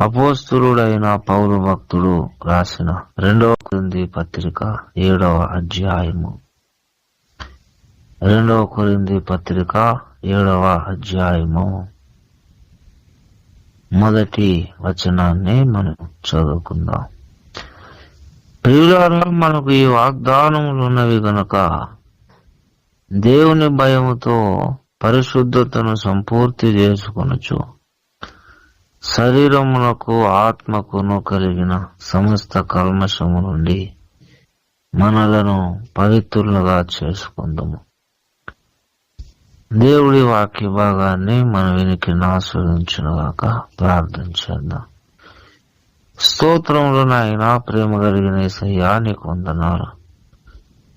అపోస్తుడైన పౌరు భక్తుడు రాసిన రెండవ కొరింది పత్రిక ఏడవ అధ్యాయము. రెండవ కొరింది పత్రిక ఏడవ అధ్యాయము. మొదటి వచనాన్ని మనం చదువుకుందాం. ప్రియులారా మనకు ఈ వాగ్దానములు ఉన్నవి గనక దేవుని భయముతో పరిశుద్ధతను సంపూర్తి చేసుకొనచ్చు శరీరమునకు ఆత్మకును కలిగిన సమస్త కల్మషము నుండి మనలను పవిత్రులుగా చేసుకుందాము. దేవుడి వాక్య భాగాన్ని మన వినికి ఆస్వాదించునుగాక ప్రార్థన చేద్దాం. స్తోత్రంలో నాయన ప్రేమ కలిగిన సయ్యా నీకు వందనాలు.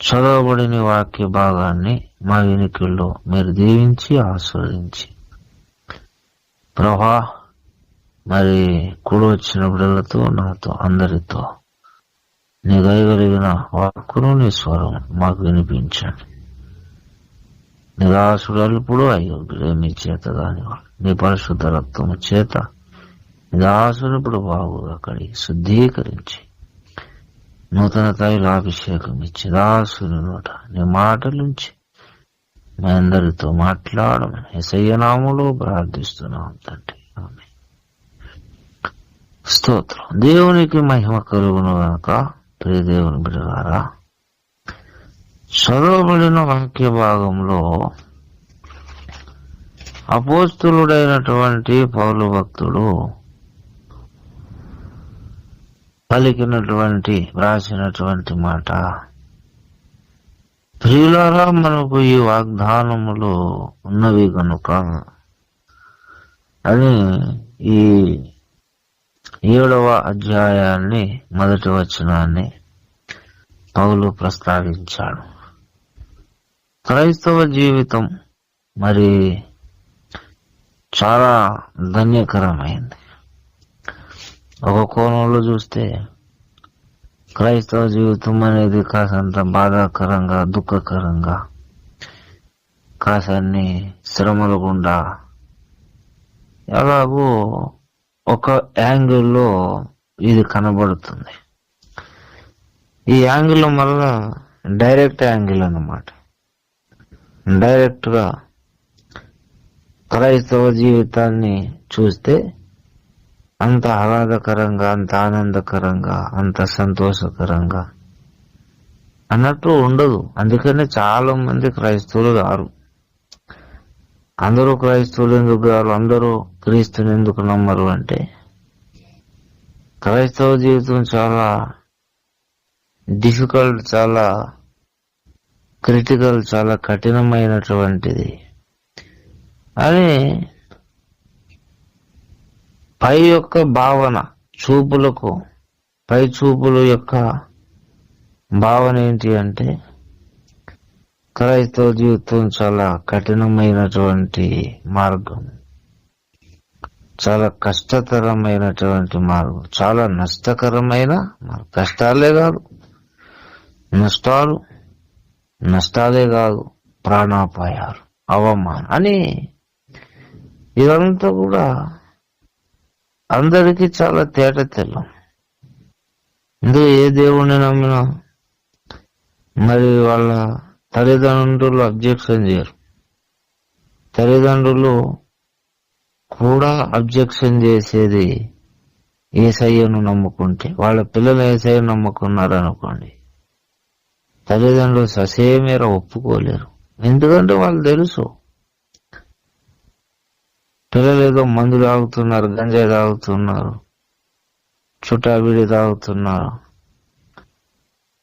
చదవబడిన వాక్య భాగాన్ని మా వినికిల్లో మీరు దీవించి ఆస్వాదించి. ప్రభా మరి కుడు వచ్చిన బిడ్డలతో నాతో అందరితో నీ దయగలిగిన వాక్కును నీ స్వరం మాకు వినిపించండి. నిరాశుడల్పుడు అయోగ్యుడే మీ చేత కానివాడు. నీ పరిశుద్ధ రక్తము చేత నిరాశుడు బాగుగా కడిగి శుద్ధీకరించి నూతన తైలాభిషేకం ఇచ్చి దాసుని నోట నీ మాటలుంచి మీ అందరితో మాట్లాడమని ఎసయ్యనాములో ప్రార్థిస్తున్నాం తండ్రి. స్తోత్రం దేవునికి మహిమ కలుగును గనక ప్రియ దేవుని చదవబడిన వాక్య భాగంలో అపోస్తులుడైనటువంటి పౌలు భక్తుడు పలికినటువంటి వ్రాసినటువంటి మాట ప్రియులారా మనకు ఈ వాగ్దానములు ఉన్నవి కనుక అని ఈ ఏడవ అధ్యాయాన్ని మొదటి వచనాన్ని పౌలు ప్రస్తావించాడు. క్రైస్తవ జీవితం మరి చాలా ధన్యకరమైంది. ఒక కోణంలో చూస్తే క్రైస్తవ జీవితం అనేది కాసంత బాధాకరంగా దుఃఖకరంగా కాసన్ని శ్రమలు గుండా ఎలాగో ఒక యాంగిల్లో ఇది కనబడుతుంది. ఈ యాంగిల్ మళ్ళా డైరెక్ట్ యాంగిల్ అన్నమాట. డైరెక్ట్గా క్రైస్తవ జీవితాన్ని చూస్తే అంత ఆహ్లాదకరంగా అంత ఆనందకరంగా అంత సంతోషకరంగా అన్నట్టు ఉండదు. అందుకనే చాలా మంది క్రైస్తవులు గారు అందరూ క్రైస్తవులు ఎందుకు గారు అందరూ క్రీస్తుని ఎందుకు నమ్మరు అంటే? క్రైస్తవ జీవితం చాలా డిఫికల్ట్ చాలా క్రిటికల్ చాలా కఠినమైనటువంటిది. అని పై యొక్క భావన చూపులకు పై చూపుల యొక్క భావన ఏంటి అంటే క్రైస్తవ జీవితం చాలా కఠినమైనటువంటి మార్గం. చాలా కష్టతరమైనటువంటి మార్గం. చాలా నష్టకరమైన కష్టాలే కాదు. నష్టాలు నష్టాలే కాదు. ప్రాణాపాయాలు అవమానం అని ఇదంతా కూడా అందరికీ చాలా తేట తెల్లం. ఇందులో ఏ దేవుణ్ణి నమ్మినా? మరి వాళ్ళ తల్లిదండ్రులు అబ్జెక్షన్ చేయరు. తల్లిదండ్రులు కూడా అబ్జెక్షన్ చేసేది ఏసయ్యను నమ్ముకుంటే వాళ్ళ పిల్లలు ఏసయ్య నమ్ముకున్నారు అనుకోండి తల్లిదండ్రులు ససేమేర ఒప్పుకోలేరు. ఎందుకంటే వాళ్ళు తెలుసు. పిల్లలు ఏదో మందు తాగుతున్నారు గంజాయి తాగుతున్నారు చుట్టాబిడి తాగుతున్నారు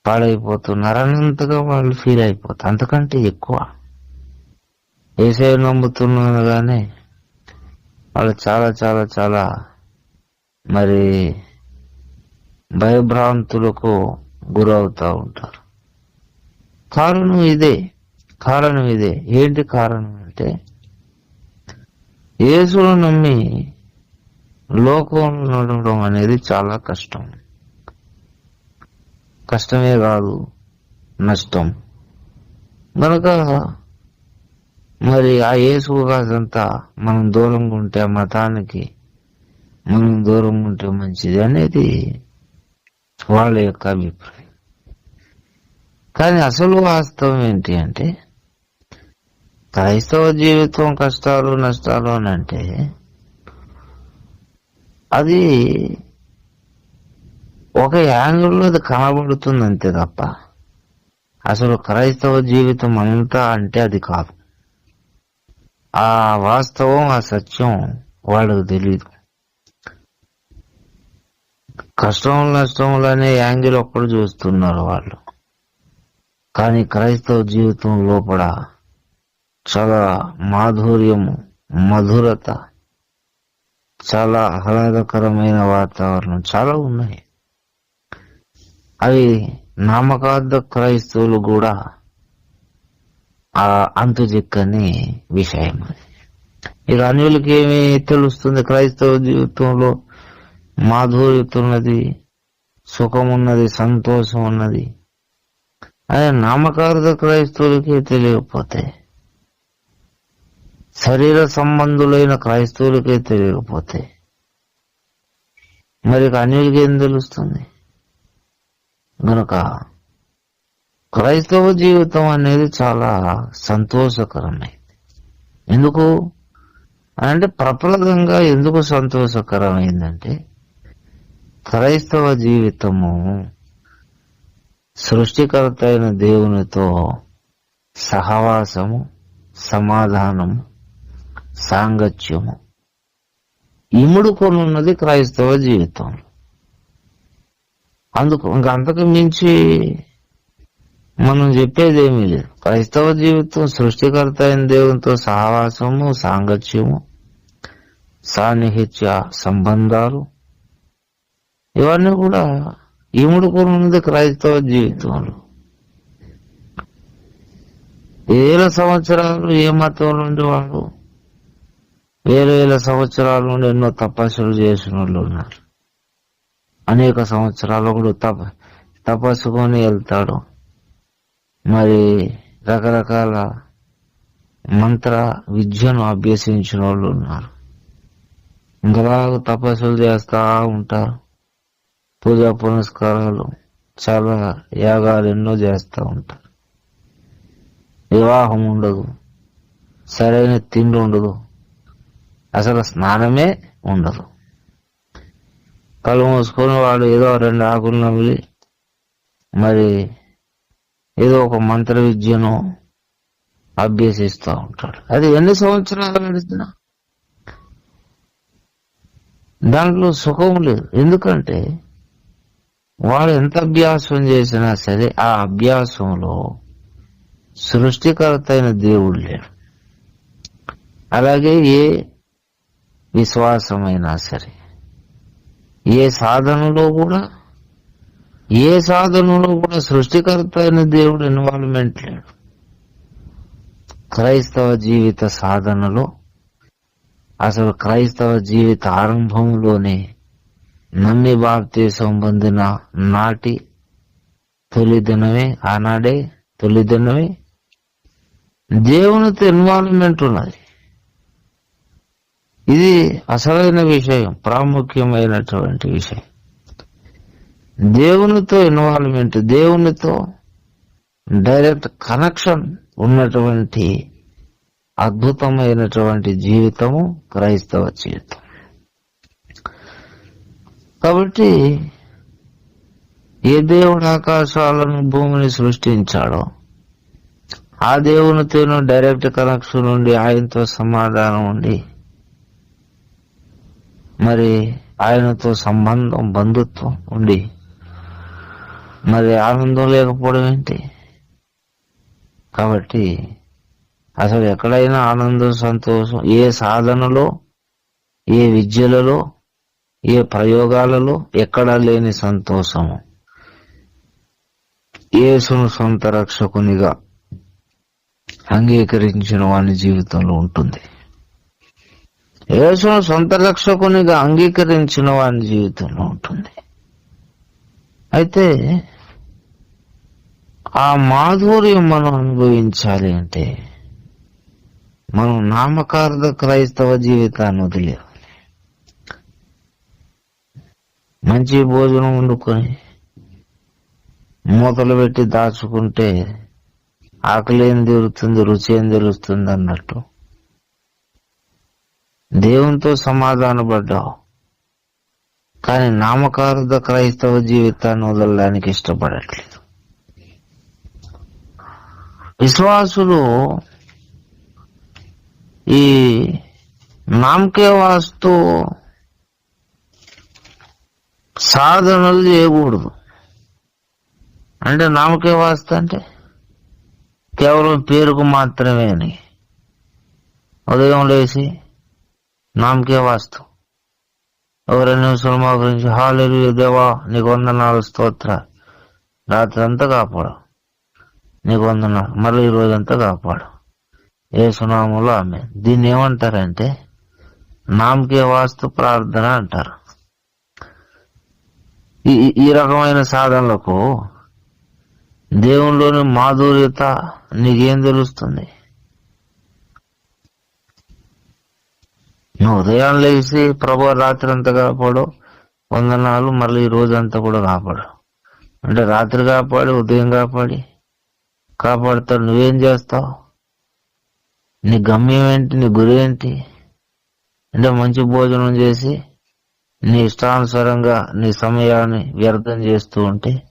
పాడైపోతున్నారు అన్నంతగా వాళ్ళు ఫీల్ అయిపోతారు అంతకంటే ఎక్కువ. ఏసే నమ్ముతున్నారు కానీ వాళ్ళు చాలా చాలా చాలా మరి భయభ్రాంతులకు గురవుతూ ఉంటారు. కారణం ఇదే కారణం ఇదే. ఏంటి కారణం అంటే యేసును నమ్మి లోకంలో నడవడం అనేది చాలా కష్టం. కష్టమే కాదు నష్టం. కనుక మరి ఆ యేసు కాదంతా మనం దూరంగా ఉంటే మతానికి మనం దూరం ఉంటే మంచిది అనేది వాళ్ళ యొక్క అభిప్రాయం. కానీ అసలు వాస్తవం ఏంటి అంటే క్రైస్తవ జీవితం కష్టాలు నష్టాలు అని అంటే అది ఒక యాంగిల్లో అది కనబడుతుంది అంతే తప్ప. అసలు క్రైస్తవ జీవితం అంతా అంటే అది కాదు. ఆ వాస్తవం ఆ సత్యం వాళ్ళకు తెలియదు కష్టం నష్టములు అనే యాంగిల్ ఒక్కడు చూస్తున్నారు వాళ్ళు. కానీ క్రైస్తవ జీవితం లోపల చాలా మాధుర్యము మధురత చాలా ఆహ్లాదకరమైన వాతావరణం చాలా ఉన్నాయి. అవి నామకార్థ క్రైస్తవులు కూడా ఆ అంతు చిక్కని విషయం అది. ఇక అన్యులకి ఏమి తెలుస్తుంది? క్రైస్తవ జీవితంలో మాధుర్యత ఉన్నది సుఖం ఉన్నది సంతోషం ఉన్నది అదే నామకార్థ క్రైస్తవులకి తెలియకపోతే శరీర సంబంధులైన క్రైస్తవులకే తెలియకపోతే మరి అన్యులకి ఏం తెలుస్తుంది? గనుక క్రైస్తవ జీవితం అనేది చాలా సంతోషకరమైంది. ఎందుకు? అంటే ప్రప్రదంగా ఎందుకు సంతోషకరమైందంటే క్రైస్తవ జీవితము సృష్టికర్త అయిన దేవునితో సహవాసము సమాధానము సాంగత్యము. ఇముడుకొనున్నది క్రైస్తవ జీవితం అందుకు ఇంకా అంతకు మించి మనం చెప్పేది ఏమీ లేదు. క్రైస్తవ జీవితం సృష్టికర్త అయిన దేవునితో సహవాసము సాంగత్యము సాన్నిహిత్య సంబంధాలు ఇవన్నీ కూడా ఇముడుకున్నది క్రైస్తవ జీవితంలో. వేల సంవత్సరాలు ఏ మతం నుండి వాళ్ళు వేల వేల సంవత్సరాల నుండి ఎన్నో తపస్సులు చేసిన వాళ్ళు ఉన్నారు. అనేక సంవత్సరాలు కూడా తప తపస్సుకొని వెళ్తాడు. మరి రకరకాల మంత్ర విద్యను అభ్యసించిన వాళ్ళు ఉన్నారు. ఇంకలాగా తపస్సులు చేస్తా ఉంటారు. పూజా పునస్కారాలు చాలా యాగాలు ఎన్నో చేస్తూ ఉంటారు. వివాహం ఉండదు. సరైన తిండి ఉండదు. అసలు స్నానమే ఉండదు. కళ్ళు మూసుకొని వాడు ఏదో రెండు ఆకులు నమిలి మరి ఏదో ఒక మంత్ర విద్యను అభ్యసిస్తూ ఉంటాడు. అది ఎన్ని సంవత్సరాలు గడిచినా దాంట్లో సుఖం లేదు. ఎందుకంటే వాడు ఎంత అభ్యాసం చేసినా సరే ఆ అభ్యాసంలో సృష్టికర్త అయిన దేవుడు లేడు. అలాగే ఏ విశ్వాసమైనా సరే. ఏ సాధనలో కూడా ఏ సాధనలో కూడా సృష్టికర్త అయిన దేవుడు ఇన్వాల్వ్మెంట్ లేడు. క్రైస్తవ జీవిత సాధనలో అసలు క్రైస్తవ జీవిత ఆరంభంలోనే నమ్మి బాప్తీసం పొందిన నాటి తొలి దినమే ఆనాడే తొలి దినమే దేవునితో ఇన్వాల్వ్మెంట్ ఉన్నది. ఇది అసలైన విషయం ప్రాముఖ్యమైనటువంటి విషయం. దేవునితో ఇన్వాల్వ్మెంట్ దేవునితో డైరెక్ట్ కనెక్షన్ ఉన్నటువంటి అద్భుతమైనటువంటి జీవితము క్రైస్తవ జీవితం. కాబట్టి ఏ దేవుడు ఆకాశాలను భూమిని సృష్టించాడో ఆ దేవునితోనూ డైరెక్ట్ కనెక్షన్ ఉండి ఆయనతో సమాధానం ఉండి మరి ఆయనతో సంబంధం బంధుత్వం ఉండి మరి ఆనందం లేకపోవడం ఏంటి? కాబట్టి అసలు ఎక్కడైనా ఆనందం సంతోషం ఏ సాధనలో ఏ విద్యలలో ఏ ప్రయోగాలలో ఎక్కడా లేని సంతోషము. యేసును సొంత రక్షకునిగా అంగీకరించిన వాని జీవితంలో ఉంటుంది. యేసును సొంత రక్షకునిగా అంగీకరించిన వాని జీవితంలో ఉంటుంది. అయితే ఆ మాధుర్యం మనం అనుభవించాలి అంటే మనం నామకార్థ క్రైస్తవ జీవితాన్ని వదిలేవాలి మంచి భోజనం వండుకొని మూతలు పెట్టి దాచుకుంటే ఆకలి ఏం తీరుతుంది రుచి ఏం తెలుస్తుంది అన్నట్టు దేవునితో సమాధాన పడ్డావు. కానీ నామకార్థ క్రైస్తవ జీవితాన్ని వదలడానికి ఇష్టపడట్లేదు. విశ్వాసులు ఈ నామకే వాస్తు సాధనలు చేయకూడదు. అంటే నామకే వాస్తు అంటే కేవలం పేరుకు మాత్రమే అని ఉదయం లేచి నామకే వాస్తు. ఎవరైనా రెండు గురించి హాలేరు దేవా నీకు వందనాలు స్తోత్ర. రాత్రి అంతా కాపాడు. నీకు వందనాలు. మళ్ళీ ఈ రోజంతా కాపాడు. ఏ సునాములో ఆమె దీన్ని ఏమంటారంటే నామకే వాస్తు ప్రార్థన అంటారు. ఈ ఈ- ఈ రకమైన సాధనలకు దేవునిలోని మాధుర్యత నీకేం తెలుస్తుంది? ఉదయం లేచి ప్రభు రాత్రి అంతా కాపాడు. వందనాలు మళ్ళీ ఈ రోజంతా కూడా కాపాడు. అంటే రాత్రి కాపాడి ఉదయం కాపాడి. కాపాడుతావు నువ్వేం చేస్తావు? నీ గమ్యం ఏంటి? నీ గురి ఏంటి? అంటే మంచి భోజనం చేసి నీ ఇష్టానుసారంగా నీ సమయాన్ని వ్యర్థం చేస్తూ ఉంటే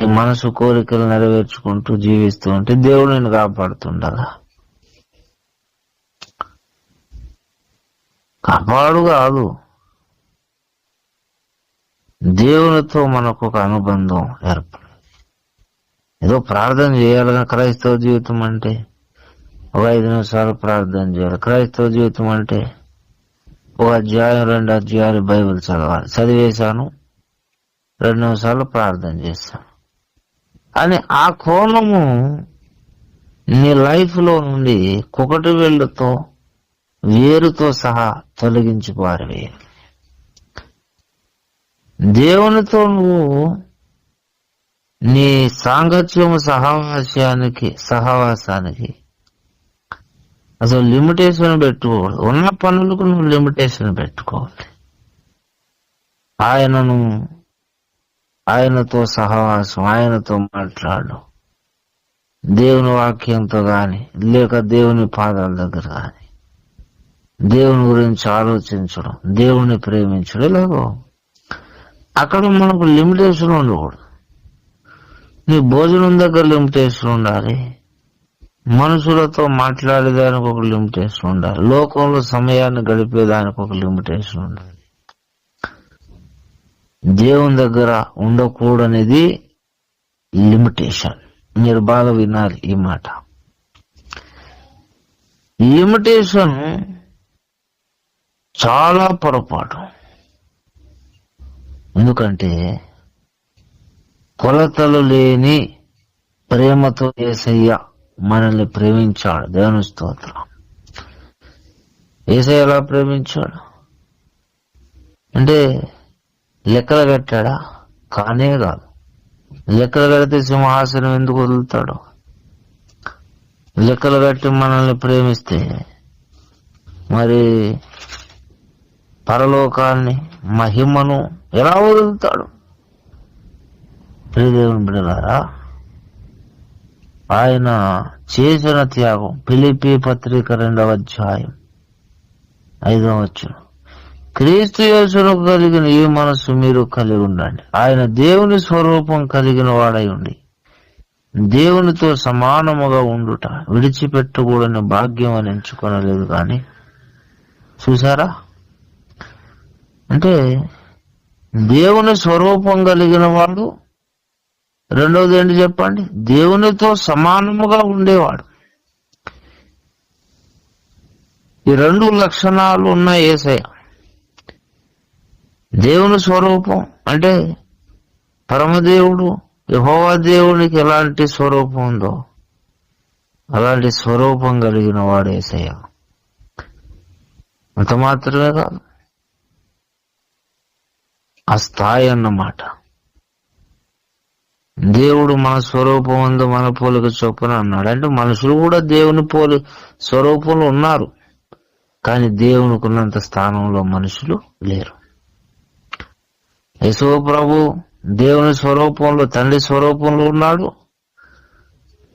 నీ మనసు కోరికలు నెరవేర్చుకుంటూ జీవిస్తూ ఉంటే దేవుడు నిన్ను కాపాడుతుండగా కాపాడు కాదు. దేవునితో మనకు ఒక అనుబంధం ఏర్పడింది ఏదో ప్రార్థన చేయాలని క్రైస్తవ జీవితం అంటే ఒక ఐదు నిమిషాలు ప్రార్థన చేయాలి. క్రైస్తవ జీవితం అంటే ఒక అధ్యాయం రెండు అధ్యాయాలు బైబిల్ చదవాలి. చదివేశాను రెండు నిమిషాలు ప్రార్థన చేశాను. అని ఆ కోణము నీ లైఫ్లో నుండి కుకటి వేళ్ళతో వేరుతో సహా తొలగించి పారవేయాలి దేవునితో నువ్వు నీ సాంగత్యము సహవాసానికి సహవాసానికి అసలు లిమిటేషన్ పెట్టుకోవాలి ఉన్న పనులకు నువ్వు లిమిటేషన్ పెట్టుకోవాలి. ఆయనను ఆయనతో సహవాసం ఆయనతో మాట్లాడు. దేవుని వాక్యంతో కానీ లేక దేవుని పాదాల దగ్గర కానీ దేవుని గురించి ఆలోచించడం దేవుని ప్రేమించడం ఇలాగో అక్కడ మనకు లిమిటేషన్ ఉండకూడదు. నీ భోజనం దగ్గర లిమిటేషన్ ఉండాలి. మనుషులతో మాట్లాడేదానికి ఒక లిమిటేషన్ ఉండాలి. లోకంలో సమయాన్ని గడిపేదానికి ఒక లిమిటేషన్ ఉండాలి. దేవుని దగ్గర ఉండకూడనిది లిమిటేషన్. మీరు బాగా వినాలి ఈ మాట. లిమిటేషన్ చాలా పొరపాటు. ఎందుకంటే కొలతలు లేని ప్రేమతో ఏసయ్య మనల్ని ప్రేమించాడు. దేవుని స్తోత్రం. ఏసయ్య ఎలా ప్రేమించాడు? అంటే లెక్కలు కట్టాడా? కానే కాదు. లెక్కలు కడితే సింహాసనం ఎందుకు వదులుతాడు? లెక్కలు కట్టి మనల్ని ప్రేమిస్తే మరి పరలోకాన్ని మహిమను ఎలా వదులుతాడు? ప్రియదేవుని బిడలారా ఆయన చేసిన త్యాగం పిలిపి పత్రిక రెండవ అధ్యాయం ఐదవ వచ్చును క్రీస్తు యేసును కలిగిన ఈ మనస్సు మీరు కలిగి ఉండండి. ఆయన దేవుని స్వరూపం కలిగిన వాడై ఉండి దేవునితో సమానముగా ఉండుట విడిచిపెట్టకూడని భాగ్యం అని ఎంచుకొనలేదు కానీ చూసారా అంటే దేవుని స్వరూపం కలిగిన వాడు రెండవది ఏంటి చెప్పండి? దేవునితో సమానముగా ఉండేవాడు. ఈ రెండు లక్షణాలు ఉన్న ఏసయ దేవుని స్వరూపం అంటే పరమదేవుడు యహోవా దేవునికి ఎలాంటి స్వరూపం ఉందో అలాంటి స్వరూపం కలిగిన వాడు ఏసయ్య. అంత మాత్రమే కాదు. ఆ స్థాయి అన్నమాట. దేవుడు మన స్వరూపం అందు మన పోలిక చొప్పున అన్నాడు. అంటే మనుషులు కూడా దేవుని పోలి స్వరూపంలో ఉన్నారు. కానీ దేవునికి ఉన్నంత స్థానంలో మనుషులు లేరు. యశో ప్రభు దేవుని స్వరూపంలో తండ్రి స్వరూపంలో ఉన్నాడు.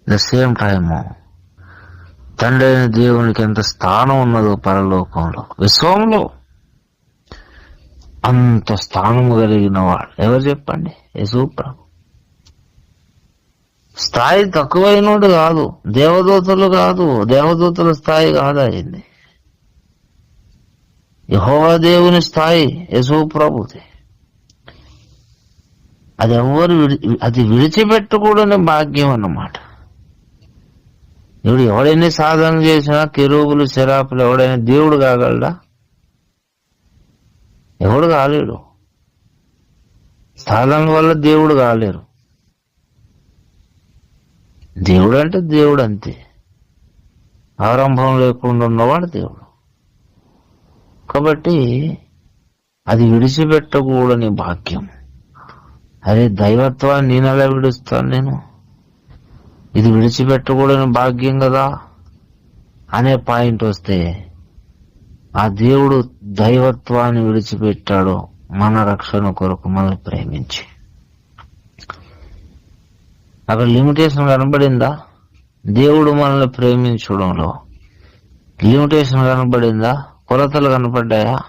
ద సేమ్ టైము తండ్రి అయిన దేవునికి ఎంత స్థానం ఉన్నదో పరలోకంలో విశ్వంలో. అంత స్థానము కలిగిన వాడు. ఎవరు చెప్పండి? యశో ప్రభు. స్థాయి తక్కువైనోడు కాదు. దేవదూతలు కాదు. దేవదూతల స్థాయి కాదు అయింది. యహోవా దేవుని స్థాయి యశో ప్రభుది. అది ఎవరు విడి అది విడిచిపెట్టకూడని భాగ్యం అన్నమాట. ఇప్పుడు ఎవడైనా సాధన చేసినా కిరూపులు శరాపులు ఎవడైనా దేవుడు కాగలడా? ఎవడు కాలేడు. సాధన వల్ల దేవుడు కాలేరు. దేవుడు అంటే దేవుడు అంతే ఆరంభం లేకుండా ఉన్నవాడు దేవుడు. కాబట్టి అది విడిచిపెట్టకూడని భాగ్యం. అరే దైవత్వాన్ని నేను ఎలా విడుస్తాను నేను. ఇది విడిచిపెట్టకూడని భాగ్యం కదా. అనే పాయింట్ వస్తే ఆ దేవుడు దైవత్వాన్ని విడిచిపెట్టాడు. మన రక్షణ కొరకు మనల్ని ప్రేమించి. అక్కడ లిమిటేషన్ కనబడిందా? దేవుడు మనల్ని ప్రేమించడంలో లిమిటేషన్ కనబడిందా? కొలతలు కనపడ్డాయా?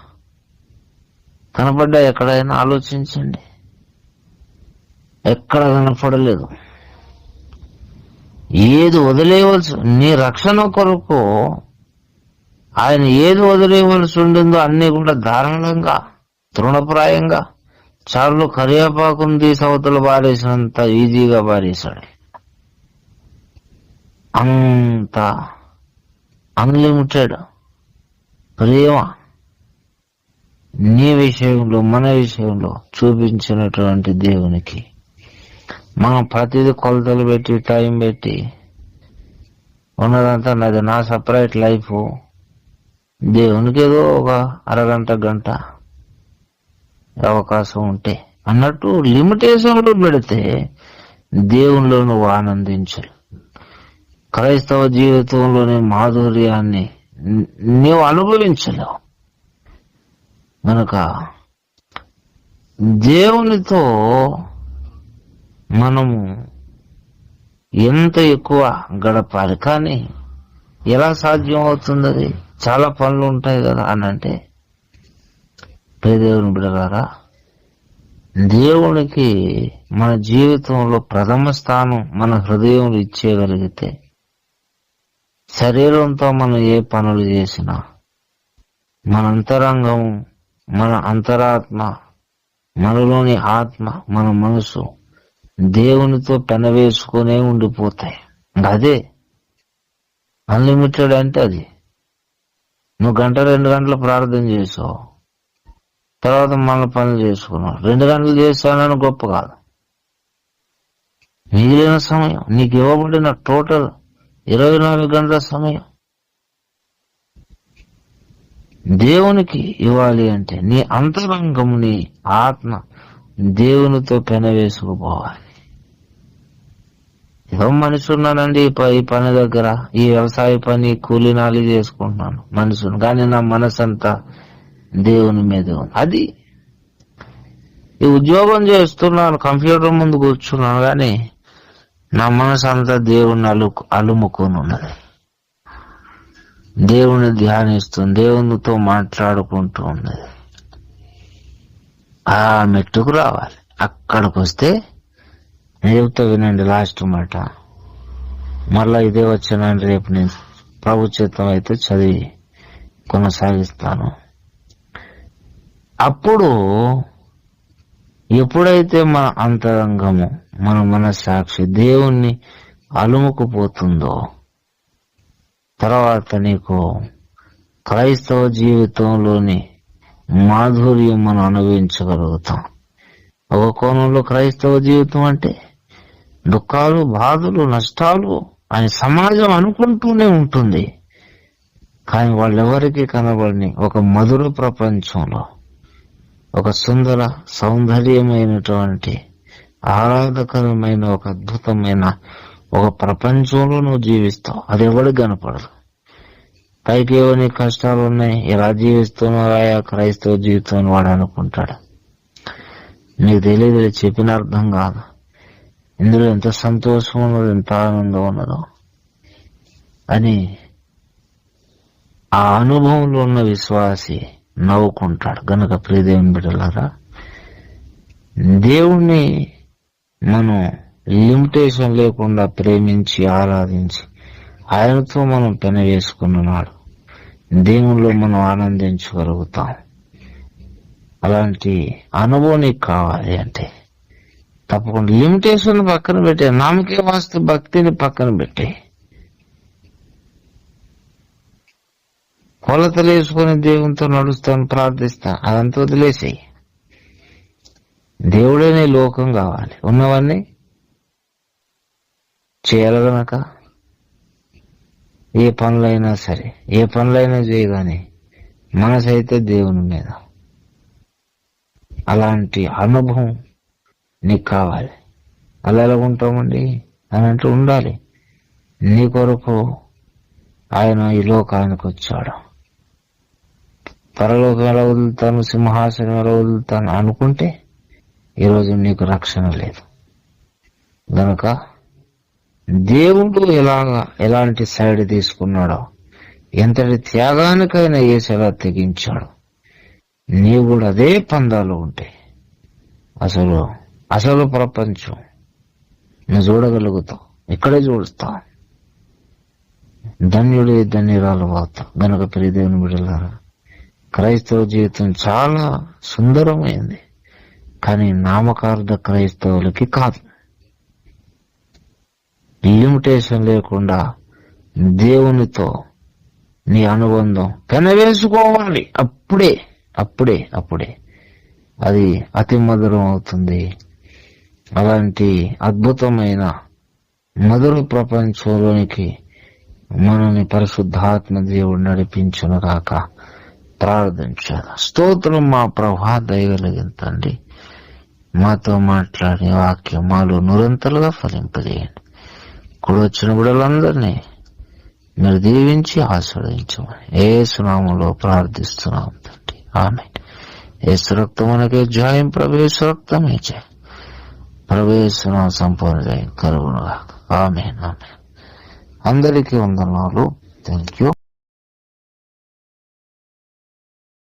కనపడ్డా ఎక్కడైనా? ఆలోచించండి. ఎక్కడ కనపడలేదు. ఏది వదిలేయవలసి నీ రక్షణ కొరకు ఆయన ఏది వదిలేయవలసి ఉండిందో అన్ని కూడా ధారాళంగా తృణప్రాయంగా. చాలు కరివేపాకును తీసి అవతల పారేసినంత ఈజీగా పారేశాడు. అంత అన్లిమిటెడ్ ప్రేమ నీ విషయంలో మన విషయంలో చూపించినటువంటి దేవునికి. మనం ప్రతిదీ కొలతలు పెట్టి టైం పెట్టి ఉన్నదంతా నాది నా సపరేట్ లైఫ్. దేవునికి ఏదో ఒక అరగంట గంట అవకాశం ఉంటే అన్నట్టు లిమిటేషన్లు పెడితే దేవునిలో నువ్వు ఆనందించరు. క్రైస్తవ జీవితంలోని మాధుర్యాన్ని నీవు అనుభవించలేవు. కనుక దేవునితో మనము ఎంత ఎక్కువ గడపాలి? కానీ ఎలా సాధ్యం అవుతుంది అది? చాలా పనులు ఉంటాయి కదా అని అంటే దేవుని బిడగారా దేవునికి మన జీవితంలో ప్రథమ స్థానం మన హృదయంలో ఇచ్చేయగలిగితే శరీరంతో మనం ఏ పనులు చేసినా మన అంతరంగం మన అంతరాత్మ మనలోని ఆత్మ మన మనసు దేవునితో పెనవేసుకునే ఉండిపోతాయి. అదే అన్లిమిటెడ్ అంటే అది. నువ్వు గంట రెండు గంటలు ప్రార్థన చేసావు. తర్వాత మన పనులు చేసుకున్నావు. రెండు గంటలు చేశానని గొప్ప కాదు. మిగిలిన సమయం నీకు ఇవ్వబడిన టోటల్ ఇరవై నాలుగు గంటల సమయం. దేవునికి ఇవ్వాలి అంటే నీ అంతరంగం నీ ఆత్మ దేవునితో పెనవేసుకుపోవాలి. ఏదో మనిషి ఉన్నానండి ఈ ప- ఈ పని దగ్గర? ఈ వ్యవసాయ పని కూలినాలి చేసుకుంటున్నాను మనుషుని కానీ నా మనసు అంతా దేవుని మీద ఉంది. అది ఈ ఉద్యోగం చేస్తున్నాను కంప్యూటర్ ముందు కూర్చున్నాను కానీ నా మనసు అంతా దేవుని అలు అలుముకొని ఉన్నది దేవుని ధ్యానిస్తుంది దేవునితో మాట్లాడుకుంటూ ఉన్నది. ఆ మెట్టుకు రావాలి. అక్కడికి వస్తే నేను చెప్తా వినండి లాస్ట్ మాట. మళ్ళా ఇదే వచ్చానని రేపు నేను ప్రభు అయితే చదివి కొనసాగిస్తాను. అప్పుడు ఎప్పుడైతే మన అంతరంగము మన మనస్సాక్షి దేవుణ్ణి అలుముకుపోతుందో తర్వాత నీకు క్రైస్తవ జీవితంలోని మాధుర్యం మనం అనుభవించగలుగుతాం. ఒక కోణంలో క్రైస్తవ జీవితం అంటే దుఃఖాలు బాధలు నష్టాలు అని సమాజం అనుకుంటూనే ఉంటుంది. కానీ వాళ్ళెవరికి కనబడని ఒక మధుర ప్రపంచంలో ఒక సుందర సౌందర్యమైనటువంటి ఆహ్లాదకరమైన ఒక అద్భుతమైన ఒక ప్రపంచంలో నువ్వు జీవిస్తావు. అది ఎవరికి కనపడదు. పైకి ఏవో కష్టాలు ఉన్నాయి ఎలా జీవిస్తున్నావా క్రైస్తవ జీవితం అని వాడు అనుకుంటాడు. నీకు తెలియదు చెప్పిన అర్థం కాదు. ఇందులో ఎంత సంతోషం ఉన్నదో ఎంత ఆనందం ఉన్నదో అని ఆ అనుభవంలో ఉన్న విశ్వాసి నవ్వుకుంటాడు. గనక ప్రియదేవుని బిడ్డలారా దేవుణ్ణి మనం లిమిటేషన్ లేకుండా ప్రేమించి ఆరాధించి ఆయనతో మనం పెనవేసుకున్నాడు దేవుణ్ణిలో మనం ఆనందించగలుగుతాం. అలాంటి అనుభవం నీకు కావాలి అంటే తప్పకుండా. లిమిటేషన్ పక్కన పెట్టే నామకే వాస్తు భక్తిని పక్కన పెట్టే. కొలతలు వేసుకొని దేవునితో నడుస్తాను ప్రార్థిస్తాను అదంతా వదిలేసేయి. దేవుడే నీ లోకం కావాలి. ఉన్నవన్నీ చేయాలి ఏ పనులైనా సరే ఏ పనులైనా చేయగానే మనసైతే దేవుని మీద. అలాంటి అనుభవం నీకు కావాలి. అలా ఎలా ఉంటామండి? అని అంటూ ఉండాలి. నీ కొరకు ఆయన ఈ లోకానికి వచ్చాడు. పరలోకం ఎలా వదులుతాను సింహాసనం ఎలా వదులుతాను అనుకుంటే ఈరోజు నీకు రక్షణ లేదు. గనక దేవుడు ఎలాగా ఎలాంటి సైడ్ తీసుకున్నాడో ఎంతటి త్యాగానికైనా వేసేలా ఎలా తెగించాడు నీవు కూడా అదే పందాలు ఉంటాయి అసలు అసలు ప్రపంచం. నువ్వు చూడగలుగుతావు. ఇక్కడే చూస్తావు ధన్యుడే ధన్యురాలు వాత గనక ప్రియదేవుని బిడ్డలారా క్రైస్తవ జీవితం చాలా సుందరమైంది. కానీ నామకార్థ క్రైస్తవులకి కాదు. లిమిటేషన్ లేకుండా దేవునితో నీ అనుబంధం పెనవేసుకోవాలి. అప్పుడే అప్పుడే అప్పుడే. అది అతి మధురం అవుతుంది. అలాంటి అద్భుతమైన మధుర ప్రపంచంలోనికి మనని పరిశుద్ధాత్మ దేవుడు నడిపించును కాక ప్రార్థించాలి స్తోత్రం మా ప్రభా దయగలిగింతండి మాతో మాట్లాడే వాక్యం మాలో నిరంతలుగా ఫలింపజేయండి. కూడా వచ్చిన బిడ్డలందరినీ మీరు దీవించి ఆస్వాదించమని ఏ సునామంలో ప్రార్థిస్తున్నాం తండ్రి. ఆమె ఏ సురక్తం మనకే జాయం ఏ రక్తమే జయ. ప్రవేశన సంపూర్ణ జయం ఆమె ఆమె అందరికీ వందనాలు. Thank you